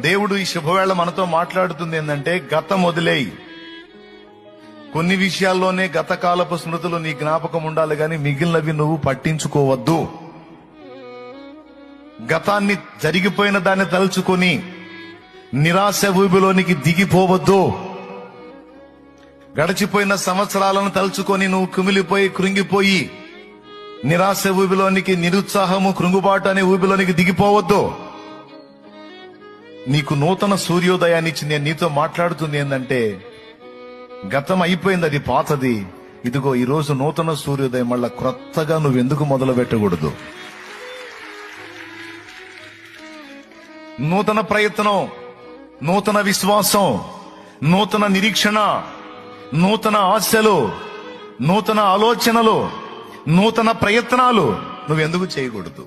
దేవుడు ఈ శుభవేళ మనతో మాట్లాడుతుంది ఏంటంటే గతం వదిలేయి. కొన్ని విషయాల్లోనే గత కాలపు స్మృతులు నీ జ్ఞాపకం ఉండాలి గాని మిగిలినవి నువ్వు పట్టించుకోవద్దు. గతాన్ని జరిగిపోయిన దాన్ని తలుచుకొని నిరాశ ఊబిలోనికి దిగిపోవద్దు. గడిచిపోయిన సంవత్సరాలను తలుచుకొని నువ్వు కుమిలిపోయి కృంగిపోయి నిరాశ ఊబిలోనికి నిరుత్సాహము కృంగుబాటు అనే ఊబిలోనికి దిగిపోవద్దు. నీకు నూతన సూర్యోదయాన్నిచ్చి నేను నీతో మాట్లాడుతుంది ఏంటంటే గతం అయిపోయింది అది పాతది. ఇదిగో ఈ రోజు నూతన సూర్యోదయం మళ్ళా క్రొత్తగా నువ్వు ఎందుకు మొదలు పెట్టకూడదు నూతన ప్రయత్నం నూతన విశ్వాసం నూతన నిరీక్షణ నూతన ఆశలు నూతన ఆలోచనలు నూతన ప్రయత్నాలు నువ్వెందుకు చేయకూడదు?